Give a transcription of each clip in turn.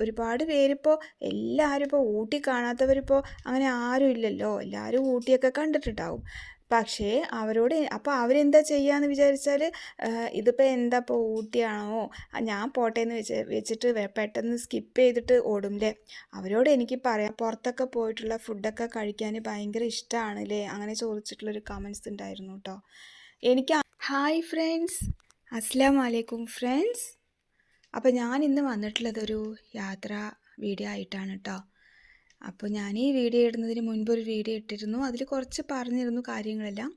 ഒരുപാട് പേരിപ്പോൾ എല്ലാവരും ഇപ്പോൾ ഊട്ടി കാണാത്തവരിപ്പോൾ അങ്ങനെ ആരും ഇല്ലല്ലോ. എല്ലാവരും ഊട്ടിയൊക്കെ കണ്ടിട്ടുണ്ടാവും. പക്ഷേ അവരോട് അപ്പോൾ അവരെന്താ ചെയ്യാന്ന് വിചാരിച്ചാൽ ഇതിപ്പോൾ എന്താ ഇപ്പോൾ ഊട്ടിയാണോ? ഞാൻ പോട്ടെ എന്ന് വെച്ച് വെച്ചിട്ട് പെട്ടെന്ന് സ്കിപ്പ് ചെയ്തിട്ട് ഓടുംല്ലേ? അവരോട് എനിക്ക് പറയാം. പുറത്തൊക്കെ പോയിട്ടുള്ള ഫുഡൊക്കെ കഴിക്കാൻ ഭയങ്കര ഇഷ്ടമാണ് അല്ലേ അങ്ങനെ ചോദിച്ചിട്ടുള്ളൊരു കമൻസ് ഉണ്ടായിരുന്നു കേട്ടോ എനിക്ക് ഹായ് ഫ്രണ്ട്സ് അസ്സാം വലൈക്കും ഫ്രണ്ട്സ് അപ്പോൾ ഞാൻ ഇന്ന് വന്നിട്ടുള്ളത് ഒരു യാത്ര വീഡിയോ ആയിട്ടാണ് കേട്ടോ അപ്പോൾ ഞാൻ ഈ വീഡിയോ ഇടുന്നതിന് മുൻപ് ഒരു വീഡിയോ ഇട്ടിരുന്നു. അതിൽ കുറച്ച് പറഞ്ഞിരുന്നു കാര്യങ്ങളെല്ലാം.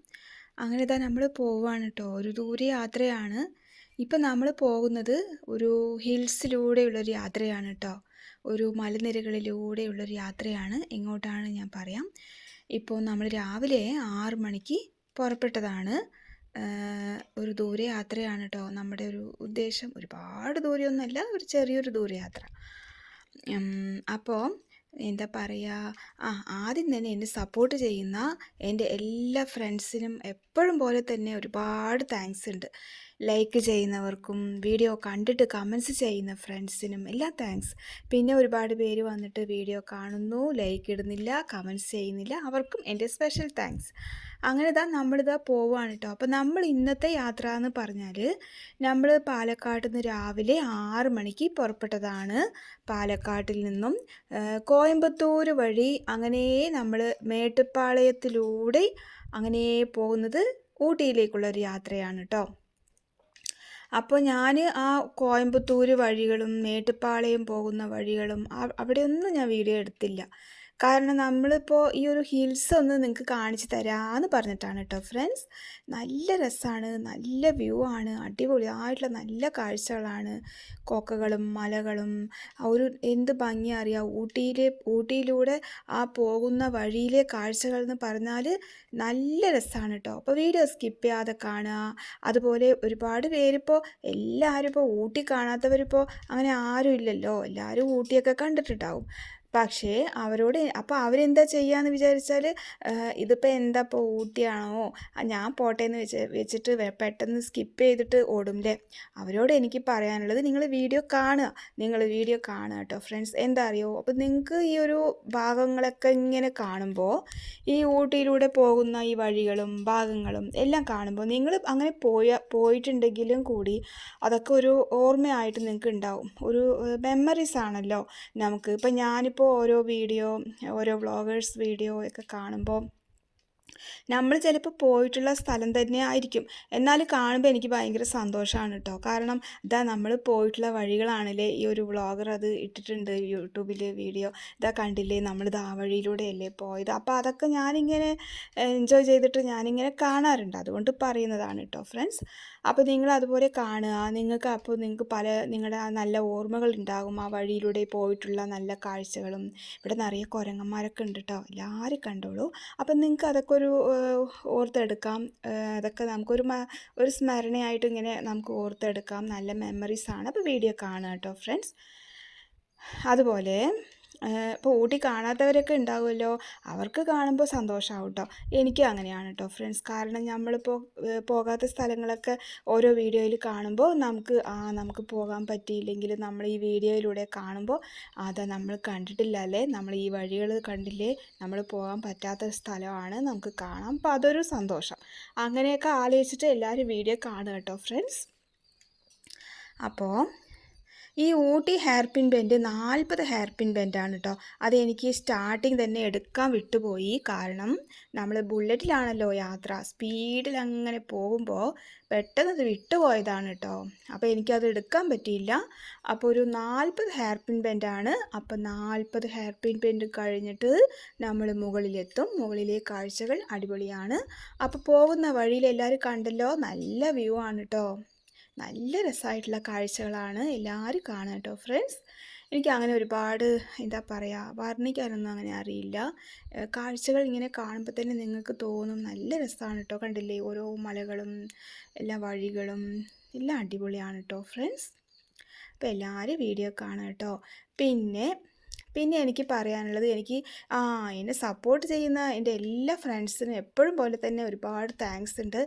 അങ്ങനെ ഇതാ നമ്മൾ പോവുകയാണ് കേട്ടോ ഒരു ദൂരെ യാത്രയാണ്. ഇപ്പം നമ്മൾ പോകുന്നത് ഒരു ഹിൽസിലൂടെയുള്ളൊരു യാത്രയാണ് കേട്ടോ ഒരു മലനിരകളിലൂടെയുള്ളൊരു യാത്രയാണ്. എങ്ങോട്ടാണ് ഞാൻ പറയാം. ഇപ്പോൾ നമ്മൾ രാവിലെ ആറ് മണിക്ക് പുറപ്പെട്ടതാണ്. ഒരു ദൂരയാത്രയാണ് കേട്ടോ നമ്മുടെ ഒരു ഉദ്ദേശം. ഒരുപാട് ദൂരമൊന്നുമല്ല ഒരു ചെറിയൊരു ദൂരയാത്ര. അപ്പോൾ എന്താ പറയുക ആ ആദ്യം തന്നെ എന്നെ സപ്പോർട്ട് ചെയ്യുന്ന എന്റെ എല്ലാ ഫ്രണ്ട്സിനും എപ്പോഴും പോലെ തന്നെ ഒരുപാട് താങ്ക്സ് ഉണ്ട്. ലൈക്ക് ചെയ്യുന്നവർക്കും വീഡിയോ കണ്ടിട്ട് കമൻസ് ചെയ്യുന്ന ഫ്രണ്ട്സിനും എല്ലാം താങ്ക്സ് പിന്നെ ഒരുപാട് പേര് വന്നിട്ട് വീഡിയോ കാണുന്നു ലൈക്ക് ഇടുന്നില്ല കമൻസ് ചെയ്യുന്നില്ല അവർക്കും എന്റെ സ്പെഷ്യൽ താങ്ക്സ് അങ്ങനെ ഇതാ നമ്മളിതാ പോവുകയാണ് കേട്ടോ അപ്പോൾ നമ്മൾ ഇന്നത്തെ യാത്ര എന്ന് പറഞ്ഞാൽ നമ്മൾ പാലക്കാട് നിന്ന് രാവിലെ ആറ് മണിക്ക് പുറപ്പെട്ടതാണ് പാലക്കാട്ടിൽ നിന്നും. കോയമ്പത്തൂർ വഴി അങ്ങനെ നമ്മൾ മേട്ടുപ്പാളയത്തിലൂടെ അങ്ങനെ പോകുന്നത് ഊട്ടിയിലേക്കുള്ള ഒരു യാത്രയാണ് കേട്ടോ അപ്പോൾ ഞാൻ ആ കോയമ്പത്തൂർ വഴികളും മേട്ടുപ്പാളയം പോകുന്ന വഴികളും അവിടെയൊന്നും ഞാൻ വീഡിയോ എടുത്തില്ല. കാരണം നമ്മളിപ്പോൾ ഈ ഒരു ഹിൽസ് ഒന്ന് നിങ്ങൾക്ക് കാണിച്ചു തരാമെന്ന് പറഞ്ഞിട്ടാണ് കേട്ടോ ഫ്രണ്ട്സ് നല്ല രസമാണ് നല്ല വ്യൂ ആണ് അടിപൊളിയായിട്ടുള്ള നല്ല കാഴ്ചകളാണ്. കൊക്കകളും മലകളും ഒരു എന്ത് ഭംഗി അറിയാം ഊട്ടിയിലെ ഊട്ടിയിലൂടെ ആ പോകുന്ന വഴിയിലെ കാഴ്ചകൾ എന്ന് പറഞ്ഞാൽ നല്ല രസമാണ് കേട്ടോ അപ്പോൾ വീഡിയോ സ്കിപ്പ് ചെയ്യാതെ കാണുക. അതുപോലെ ഒരുപാട് പേരിപ്പോൾ എല്ലാവരും ഇപ്പോൾ ഊട്ടി കാണാത്തവരിപ്പോൾ അങ്ങനെ ആരും ഇല്ലല്ലോ. എല്ലാവരും ഊട്ടിയൊക്കെ കണ്ടിട്ടുണ്ടാവും. പക്ഷേ അവരോട് അപ്പോൾ അവരെന്താ ചെയ്യാന്ന് വിചാരിച്ചാൽ ഇതിപ്പോൾ എന്താ ഇപ്പോൾ ഊട്ടിയാണോ? ഞാൻ പോട്ടെ എന്ന് വെച്ച് വെച്ചിട്ട് പെട്ടെന്ന് സ്കിപ്പ് ചെയ്തിട്ട് ഓടുംല്ലേ? അവരോട് എനിക്ക് പറയാനുള്ളത് നിങ്ങൾ വീഡിയോ കാണുക. നിങ്ങൾ വീഡിയോ കാണുക കേട്ടോ ഫ്രണ്ട്സ്. എന്താ അറിയോ? അപ്പോൾ നിങ്ങൾക്ക് ഈ ഒരു ഭാഗങ്ങളൊക്കെ ഇങ്ങനെ കാണുമ്പോൾ ഈ ഊട്ടിയിലൂടെ പോകുന്ന ഈ വഴികളും ഭാഗങ്ങളും എല്ലാം കാണുമ്പോൾ നിങ്ങൾ അങ്ങനെ പോയ പോയിട്ടുണ്ടെങ്കിലും കൂടി അതൊക്കെ ഒരു ഓർമ്മയായിട്ട് നിങ്ങൾക്ക് ഉണ്ടാവും. ഒരു മെമ്മറീസ് ആണല്ലോ നമുക്ക്. ഇപ്പം ഞാനിപ്പോൾ ഓരോ വീഡിയോ ഓരോ വ്ളോഗേഴ്സ് വീഡിയോ ഒക്കെ കാണുമ്പോൾ നമ്മൾ ചിലപ്പോൾ പോയിട്ടുള്ള സ്ഥലം തന്നെ ആയിരിക്കും. എന്നാൽ കാണുമ്പോൾ എനിക്ക് ഭയങ്കര സന്തോഷമാണ് കേട്ടോ. കാരണം ഇതാ നമ്മൾ പോയിട്ടുള്ള വഴികളാണല്ലേ ഈ ഒരു വ്ളോഗർ അത് ഇട്ടിട്ടുണ്ട് യൂട്യൂബിൽ വീഡിയോ ഇതാ കണ്ടില്ലേ നമ്മൾ നമ്മളിത് ആ വഴിയിലൂടെയല്ലേ പോയത്. അപ്പോൾ അതൊക്കെ ഞാനിങ്ങനെ എൻജോയ് ചെയ്തിട്ട് ഞാനിങ്ങനെ കാണാറുണ്ട്. അതുകൊണ്ട് പറയുന്നതാണ് കേട്ടോ ഫ്രണ്ട്സ് അപ്പോൾ നിങ്ങൾ അതുപോലെ കാണുക. നിങ്ങൾക്ക് അപ്പോൾ നിങ്ങൾക്ക് പല നിങ്ങളുടെ നല്ല ഓർമ്മകൾ ഉണ്ടാകും ആ വഴിയിലൂടെ പോയിട്ടുള്ള നല്ല കാഴ്ചകളും. ഇവിടെ നിറയെ കുരങ്ങന്മാരൊക്കെ ഉണ്ട് കേട്ടോ. എല്ലാവരും കണ്ടോളൂ. അപ്പം നിങ്ങൾക്ക് അതൊക്കെ ഒരു ഓർത്തെടുക്കാം. അതൊക്കെ നമുക്കൊരു ഒരു സ്മരണയായിട്ട് ഇങ്ങനെ നമുക്ക് ഓർത്തെടുക്കാം. നല്ല മെമ്മറീസാണ് അപ്പോൾ വീഡിയോ കാണുക കേട്ടോ ഫ്രണ്ട്സ് അതുപോലെ ഇപ്പോൾ ഊട്ടി കാണാത്തവരൊക്കെ ഉണ്ടാവുമല്ലോ. അവർക്ക് കാണുമ്പോൾ സന്തോഷമാവും കേട്ടോ എനിക്കും അങ്ങനെയാണ് കേട്ടോ ഫ്രണ്ട്സ്. കാരണം നമ്മളിപ്പോൾ പോകാത്ത സ്ഥലങ്ങളൊക്കെ ഓരോ വീഡിയോയിൽ കാണുമ്പോൾ നമുക്ക് ആ നമുക്ക് പോകാൻ പറ്റിയില്ലെങ്കിൽ നമ്മൾ ഈ വീഡിയോയിലൂടെ കാണുമ്പോൾ അതാ നമ്മൾ കണ്ടിട്ടില്ല അല്ലേ? നമ്മൾ ഈ വഴികൾ കണ്ടില്ലേ? നമ്മൾ പോകാൻ പറ്റാത്ത സ്ഥലമാണ് നമുക്ക് കാണാം. അപ്പോൾ അതൊരു സന്തോഷം. അങ്ങനെയൊക്കെ ആലോചിച്ചിട്ട് എല്ലാവരും വീഡിയോ കാണുക കേട്ടോ ഫ്രണ്ട്സ്. അപ്പോൾ ഈ ഊട്ടി ഹെയർ പിൻ ബെൻഡ് നാൽപ്പത് ഹെയർ പിൻ ബെൻഡാണ് കേട്ടോ അത് എനിക്ക് സ്റ്റാർട്ടിങ് തന്നെ എടുക്കാൻ വിട്ടുപോയി. കാരണം നമ്മൾ ബുള്ളറ്റിലാണല്ലോ യാത്ര. സ്പീഡിൽ അങ്ങനെ പോകുമ്പോൾ പെട്ടെന്ന് അത് വിട്ടുപോയതാണ് കേട്ടോ അപ്പോൾ എനിക്കത് എടുക്കാൻ പറ്റിയില്ല. അപ്പോൾ ഒരു നാൽപ്പത് ഹെയർ പിൻ ബെൻഡാണ്. അപ്പോൾ നാൽപ്പത് ഹെയർ പിൻ ബെൻഡ് കഴിഞ്ഞിട്ട് നമ്മൾ മുകളിലെത്തും. മുകളിലെ കാഴ്ചകൾ അടിപൊളിയാണ്. അപ്പോൾ പോകുന്ന വഴിയിൽ എല്ലാവരും കണ്ടല്ലോ? നല്ല വ്യൂ ആണ് കേട്ടോ നല്ല രസമായിട്ടുള്ള കാഴ്ചകളാണ് എല്ലാവരും കാണുക കേട്ടോ ഫ്രണ്ട്സ് എനിക്ക് അങ്ങനെ ഒരുപാട് എന്താ പറയുക വർണിക്കാനൊന്നും അങ്ങനെ അറിയില്ല. കാഴ്ചകൾ ഇങ്ങനെ കാണുമ്പോൾ തന്നെ നിങ്ങൾക്ക് തോന്നും നല്ല രസമാണ് കേട്ടോ കണ്ടില്ലേ? ഓരോ മലകളും എല്ലാ വഴികളും എല്ലാം അടിപൊളിയാണ് കേട്ടോ ഫ്രണ്ട്സ് അപ്പോൾ എല്ലാവരും വീഡിയോ കാണാം കേട്ടോ. പിന്നെ പിന്നെ എനിക്ക് പറയാനുള്ളത് എനിക്ക് ആ എന്നെ സപ്പോർട്ട് ചെയ്യുന്ന എന്റെ എല്ലാ ഫ്രണ്ട്സിനും എപ്പോഴും പോലെ തന്നെ ഒരുപാട് താങ്ക്സ് ഉണ്ട്.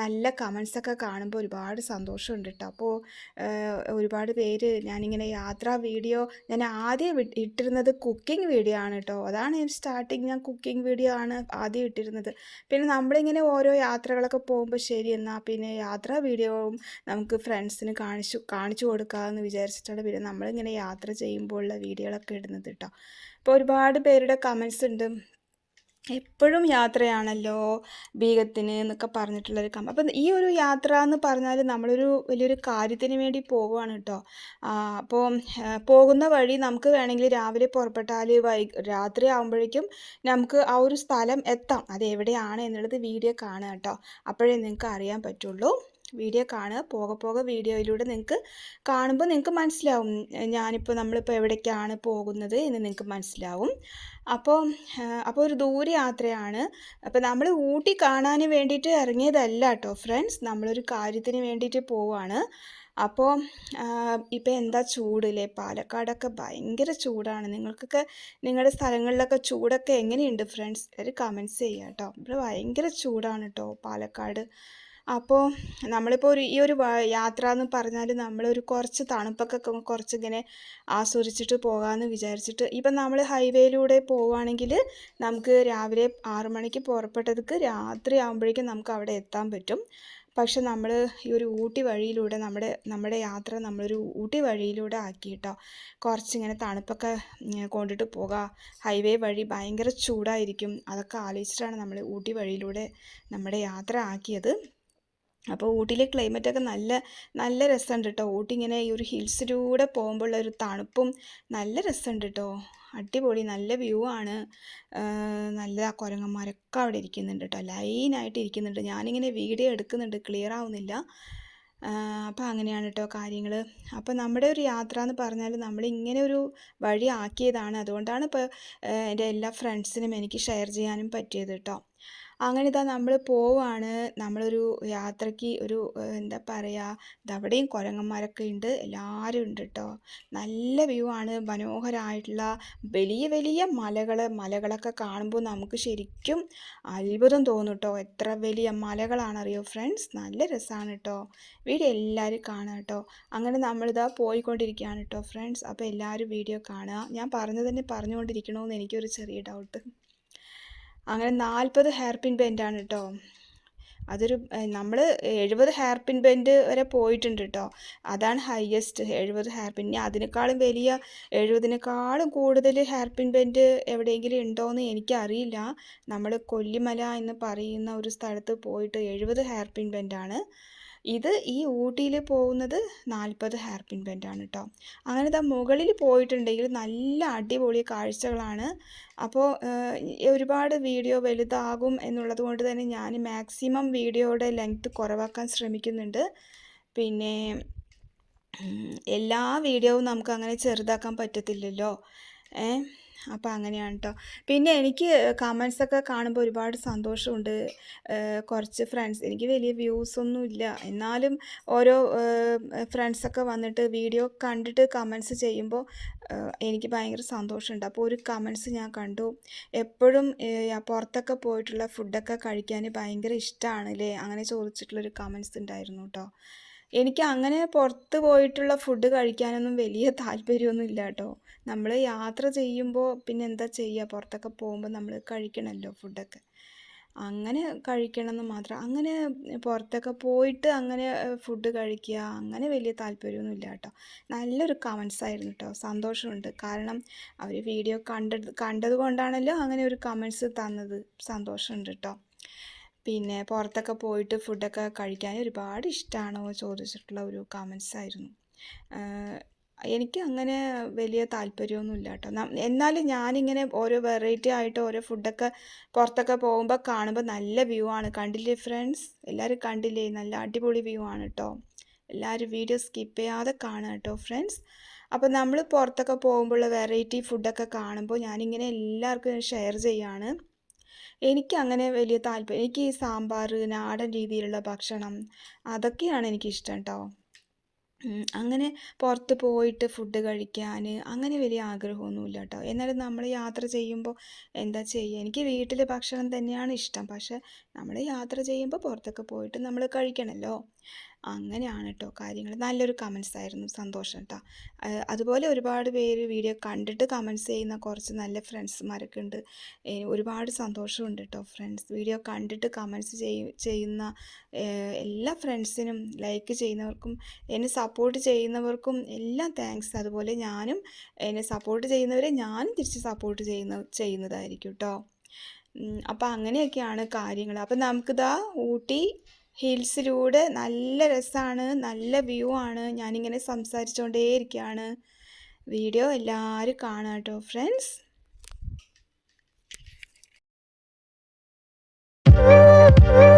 നല്ല കമൻസൊക്കെ കാണുമ്പോൾ ഒരുപാട് സന്തോഷമുണ്ട് കേട്ടോ അപ്പോൾ ഒരുപാട് പേര് ഞാനിങ്ങനെ യാത്രാ വീഡിയോ ഞാൻ ആദ്യം ഇട്ടിരുന്നത് കുക്കിംഗ് വീഡിയോ ആണ് കേട്ടോ അതാണ് ഞാൻ സ്റ്റാർട്ടിങ് ഞാൻ കുക്കിംഗ് വീഡിയോ ആണ് ആദ്യം ഇട്ടിരുന്നത്. പിന്നെ നമ്മളിങ്ങനെ ഓരോ യാത്രകളൊക്കെ പോകുമ്പോൾ ശരി എന്നാൽ പിന്നെ യാത്രാ വീഡിയോവും നമുക്ക് ഫ്രണ്ട്സിന് കാണിച്ചു കാണിച്ചു കൊടുക്കാമെന്ന് വിചാരിച്ചിട്ടാണ് പിന്നെ നമ്മളിങ്ങനെ യാത്ര ചെയ്യുമ്പോഴുള്ള വീഡിയോകളൊക്കെ ഇടുന്നത്. കേട്ടോ. അപ്പോൾ ഒരുപാട് പേരുടെ കമൻസ് ഉണ്ട്. എപ്പോഴും യാത്രയാണല്ലോ ബീഗത്തിന് എന്നൊക്കെ പറഞ്ഞിട്ടുള്ളൊരു കമ അപ്പം ഈ ഒരു യാത്ര എന്ന് പറഞ്ഞാൽ നമ്മളൊരു വലിയൊരു കാര്യത്തിന് വേണ്ടി പോവുകയാണ് കേട്ടോ. അപ്പോൾ പോകുന്ന വഴി നമുക്ക് വേണമെങ്കിൽ രാവിലെ പുറപ്പെട്ടാൽ വൈ രാത്രി ആകുമ്പോഴേക്കും നമുക്ക് ആ ഒരു സ്ഥലം എത്താം. അത് എവിടെയാണ് എന്നുള്ളത് വീഡിയോ കാണുക കേട്ടോ. അപ്പോഴേ നിങ്ങൾക്ക് അറിയാൻ പറ്റുള്ളൂ. വീഡിയോ കാണുക. പോകെ പോകെ വീഡിയോയിലൂടെ നിങ്ങൾക്ക് കാണുമ്പോൾ നിങ്ങൾക്ക് മനസ്സിലാവും. ഞാനിപ്പോൾ നമ്മളിപ്പോൾ എവിടേക്കാണ് പോകുന്നത് എന്ന് നിങ്ങൾക്ക് മനസ്സിലാവും. അപ്പോൾ അപ്പോൾ ഒരു ദൂരയാത്രയാണ് അപ്പോൾ നമ്മൾ ഊട്ടി കാണാൻ വേണ്ടിയിട്ട് ഇറങ്ങിയതല്ല കേട്ടോ ഫ്രണ്ട്സ്. നമ്മളൊരു കാര്യത്തിന് വേണ്ടിയിട്ട് പോവാണ്. അപ്പോൾ ഇപ്പോൾ എന്താ ചൂടില്ലേ പാലക്കാടൊക്കെ ഭയങ്കര ചൂടാണ്. നിങ്ങൾക്കൊക്കെ നിങ്ങളുടെ സ്ഥലങ്ങളിലൊക്കെ ചൂടൊക്കെ എങ്ങനെയുണ്ട് ഫ്രണ്ട്സ്? ഒരു കമൻസ് ചെയ്യാം കേട്ടോ ഇവിടെ ഭയങ്കര ചൂടാണ് കേട്ടോ പാലക്കാട്. അപ്പോൾ നമ്മളിപ്പോൾ ഒരു ഈ ഒരു യാത്ര എന്ന് പറഞ്ഞാൽ നമ്മളൊരു കുറച്ച് തണുപ്പൊക്കെ കുറച്ചിങ്ങനെ ആസ്വദിച്ചിട്ട് പോകാമെന്ന് വിചാരിച്ചിട്ട് ഇപ്പം നമ്മൾ ഹൈവേയിലൂടെ പോവുകയാണെങ്കിൽ നമുക്ക് രാവിലെ ആറ് മണിക്ക് പുറപ്പെട്ടതുക്ക് രാത്രി ആകുമ്പോഴേക്കും നമുക്ക് അവിടെ എത്താൻ പറ്റും. പക്ഷെ നമ്മൾ ഈ ഒരു ഊട്ടി വഴിയിലൂടെ നമ്മുടെ നമ്മുടെ യാത്ര നമ്മളൊരു ഊട്ടി വഴിയിലൂടെ ആക്കിയിട്ടോ കുറച്ചിങ്ങനെ തണുപ്പൊക്കെ കൊണ്ടിട്ട് പോകാം. ഹൈവേ വഴി ഭയങ്കര ചൂടായിരിക്കും. അതൊക്കെ ആലോചിച്ചിട്ടാണ് നമ്മൾ ഊട്ടി വഴിയിലൂടെ നമ്മുടെ യാത്ര ആക്കിയത്. അപ്പോൾ ഊട്ടിയിലെ ക്ലൈമറ്റൊക്കെ നല്ല നല്ല രസമുണ്ട് കേട്ടോ ഊട്ടി ഇങ്ങനെ ഈ ഒരു ഹിൽസിലൂടെ പോകുമ്പോൾ ഒരു തണുപ്പും നല്ല രസമുണ്ട് കേട്ടോ അടിപൊളി നല്ല വ്യൂ ആണ്. നല്ല കുരങ്ങന്മാരൊക്കെ അവിടെ ഇരിക്കുന്നുണ്ട് കേട്ടോ ലൈനായിട്ട് ഇരിക്കുന്നുണ്ട്. ഞാനിങ്ങനെ വീഡിയോ എടുക്കുന്നുണ്ട്. ക്ലിയർ ആവുന്നില്ല. അപ്പോൾ അങ്ങനെയാണ് കേട്ടോ കാര്യങ്ങൾ അപ്പോൾ നമ്മുടെ ഒരു യാത്ര എന്ന് പറഞ്ഞാൽ നമ്മൾ ഇങ്ങനെ ഒരു വഴി ആക്കിയതാണ്. അതുകൊണ്ടാണ് ഇപ്പോൾ എന്റെ എല്ലാ ഫ്രണ്ട്സിനും എനിക്ക് ഷെയർ ചെയ്യാനും പറ്റിയത് കേട്ടോ അങ്ങനെ ഇതാ നമ്മൾ പോവാണ്. നമ്മളൊരു യാത്രയ്ക്ക് ഒരു എന്താ പറയുക ഇതവിടെയും കുരങ്ങന്മാരൊക്കെ ഉണ്ട് എല്ലാവരും ഉണ്ട് കേട്ടോ നല്ല വ്യൂ ആണ് മനോഹരമായിട്ടുള്ള വലിയ വലിയ മലകൾ മലകളൊക്കെ കാണുമ്പോൾ നമുക്ക് ശരിക്കും അത്ഭുതം തോന്നും കേട്ടോ എത്ര വലിയ മലകളാണ് അറിയോ ഫ്രണ്ട്സ്? നല്ല രസമാണ് കേട്ടോ വീഡിയോ എല്ലാവരും കാണുക കേട്ടോ അങ്ങനെ നമ്മളിതാ പോയിക്കൊണ്ടിരിക്കുകയാണ് കേട്ടോ ഫ്രണ്ട്സ്. അപ്പോൾ എല്ലാവരും വീഡിയോ കാണുക. ഞാൻ പറഞ്ഞു തന്നെ പറഞ്ഞുകൊണ്ടിരിക്കണമെന്ന് എനിക്കൊരു ചെറിയ ഡൗട്ട്. അങ്ങനെ നാൽപ്പത് ഹെയർ പിൻ ബെൻഡാണ് കേട്ടോ അതൊരു നമ്മൾ എഴുപത് ഹെയർ പിൻ ബെൻഡ് വരെ പോയിട്ടുണ്ട് കേട്ടോ അതാണ് ഹയസ്റ്റ് എഴുപത് ഹെയർ പിൻ അതിനേക്കാളും വലിയ എഴുപതിനേക്കാളും കൂടുതൽ ഹെയർ പിൻ ബെൻഡ് എവിടെയെങ്കിലും ഉണ്ടോയെന്ന് എനിക്കറിയില്ല. നമ്മൾ കൊല്ലിമല എന്ന് പറയുന്ന ഒരു സ്ഥലത്ത് പോയിട്ട് എഴുപത് ഹെയർ പിൻ ബെൻഡാണ് ഇത് ഈ ഊട്ടിയിൽ പോകുന്നത് നാൽപ്പത് ഹെയർ പിൻ ബെൻഡാണ് കേട്ടോ അങ്ങനെ ഇതാ മുകളിൽ പോയിട്ടുണ്ടെങ്കിൽ നല്ല അടിപൊളി കാഴ്ചകളാണ്. അപ്പോൾ ഒരുപാട് വീഡിയോ വലുതാകും എന്നുള്ളത് കൊണ്ട് തന്നെ ഞാൻ മാക്സിമം വീഡിയോയുടെ ലെങ്ത്ത് കുറവാക്കാൻ ശ്രമിക്കുന്നുണ്ട്. പിന്നെ എല്ലാ വീഡിയോവും നമുക്ക് അങ്ങനെ ചെറുതാക്കാൻ പറ്റത്തില്ലല്ലോ. ഏഹ് അപ്പോൾ അങ്ങനെയാണ് കേട്ടോ പിന്നെ എനിക്ക് കമൻസൊക്കെ കാണുമ്പോൾ ഒരുപാട് സന്തോഷമുണ്ട്. കുറച്ച് ഫ്രണ്ട്സ് എനിക്ക് വലിയ വ്യൂസൊന്നും ഇല്ല. എന്നാലും ഓരോ ഫ്രണ്ട്സൊക്കെ വന്നിട്ട് വീഡിയോ കണ്ടിട്ട് കമൻസ് ചെയ്യുമ്പോൾ എനിക്ക് ഭയങ്കര സന്തോഷമുണ്ട്. അപ്പോൾ ഒരു കമൻസ് ഞാൻ കണ്ടു. എപ്പോഴും പുറത്തൊക്കെ പോയിട്ടുള്ള ഫുഡൊക്കെ കഴിക്കാൻ ഭയങ്കര ഇഷ്ടമാണ് അല്ലേ അങ്ങനെ ചോദിച്ചിട്ടുള്ളൊരു കമൻസ് ഉണ്ടായിരുന്നു കേട്ടോ എനിക്ക് അങ്ങനെ പുറത്ത് പോയിട്ടുള്ള ഫുഡ് കഴിക്കാനൊന്നും വലിയ താല്പര്യമൊന്നും ഇല്ല കേട്ടോ നമ്മൾ യാത്ര ചെയ്യുമ്പോൾ പിന്നെ എന്താ ചെയ്യുക പുറത്തൊക്കെ പോകുമ്പോൾ നമ്മൾ കഴിക്കണമല്ലോ ഫുഡൊക്കെ. അങ്ങനെ കഴിക്കണം എന്ന് മാത്രം. അങ്ങനെ പുറത്തൊക്കെ പോയിട്ട് അങ്ങനെ ഫുഡ് കഴിക്കുക അങ്ങനെ വലിയ താല്പര്യമൊന്നും ഇല്ല കേട്ടോ. നല്ലൊരു കമൻസ് ആയിരുന്നു കേട്ടോ. സന്തോഷമുണ്ട്. കാരണം അവർ വീഡിയോ കണ്ടത് കണ്ടത് കൊണ്ടാണല്ലോ അങ്ങനെ ഒരു കമൻസ് തന്നത്. സന്തോഷമുണ്ട് കേട്ടോ. പിന്നെ പുറത്തൊക്കെ പോയിട്ട് ഫുഡൊക്കെ കഴിക്കാൻ ഒരുപാട് ഇഷ്ടമാണോ ചോദിച്ചിട്ടുള്ള ഒരു കമൻസ് ആയിരുന്നു. എനിക്ക് അങ്ങനെ വലിയ താല്പര്യമൊന്നുമില്ല കേട്ടോ എന്നാലും ഞാനിങ്ങനെ ഓരോ വെറൈറ്റി ആയിട്ട് ഓരോ ഫുഡൊക്കെ പുറത്തൊക്കെ പോകുമ്പോൾ കാണുമ്പോൾ നല്ല വ്യൂ ആണ്. കണ്ടില്ലേ ഫ്രണ്ട്സ് എല്ലാവരും കണ്ടില്ലേ? നല്ല അടിപൊളി വ്യൂ ആണ് കേട്ടോ എല്ലാവരും വീഡിയോ സ്കിപ്പ് ചെയ്യാതെ കാണുക കേട്ടോ ഫ്രണ്ട്സ് അപ്പോൾ നമ്മൾ പുറത്തൊക്കെ പോകുമ്പോഴുള്ള വെറൈറ്റി ഫുഡൊക്കെ കാണുമ്പോൾ ഞാനിങ്ങനെ എല്ലാവർക്കും ഷെയർ ചെയ്യാണ്. എനിക്ക് അങ്ങനെ വലിയ താല്പര്യം എനിക്ക് ഈ സാമ്പാർ നാടൻ രീതിയിലുള്ള ഭക്ഷണം അതൊക്കെയാണ് എനിക്കിഷ്ടം കേട്ടോ അങ്ങനെ പുറത്ത് പോയിട്ട് ഫുഡ് കഴിക്കാൻ അങ്ങനെ വലിയ ആഗ്രഹമൊന്നുമില്ല കേട്ടോ എന്നാലും നമ്മൾ യാത്ര ചെയ്യുമ്പോൾ എന്താ ചെയ്യുക എനിക്ക് വീട്ടിലെ ഭക്ഷണം തന്നെയാണ് ഇഷ്ടം. പക്ഷേ നമ്മൾ യാത്ര ചെയ്യുമ്പോൾ പുറത്തൊക്കെ പോയിട്ട് നമ്മൾ കഴിക്കണമല്ലോ അങ്ങനെയാണ് കേട്ടോ കാര്യങ്ങൾ നല്ലൊരു കമൻസ് ആയിരുന്നു. സന്തോഷം കേട്ടോ അതുപോലെ ഒരുപാട് പേര് വീഡിയോ കണ്ടിട്ട് കമൻസ് ചെയ്യുന്ന കുറച്ച് നല്ല ഫ്രണ്ട്സുമാരൊക്കെ ഉണ്ട് ഒരുപാട് സന്തോഷമുണ്ട് കേട്ടോ ഫ്രണ്ട്സ് വീഡിയോ കണ്ടിട്ട് കമൻസ് ചെയ്യുന്ന എല്ലാ ഫ്രണ്ട്സിനും ലൈക്ക് ചെയ്യുന്നവർക്കും എന്നെ സപ്പോർട്ട് ചെയ്യുന്നവർക്കും എല്ലാം താങ്ക്സ് അതുപോലെ ഞാനും എന്നെ സപ്പോർട്ട് ചെയ്യുന്നവരെ ഞാനും തിരിച്ച് സപ്പോർട്ട് ചെയ്യുന്ന ചെയ്യുന്നതായിരിക്കും കേട്ടോ അപ്പം അങ്ങനെയൊക്കെയാണ് കാര്യങ്ങൾ അപ്പം നമുക്കിതാ ഊട്ടി ഹിൽസിലൂടെ നല്ല രസമാണ് നല്ല വ്യൂ ആണ് ഞാനിങ്ങനെ സംസാരിച്ചുകൊണ്ടേയിരിക്കുകയാണ് വീഡിയോ എല്ലാവരും കാണാം കേട്ടോ ഫ്രണ്ട്സ് Thank you.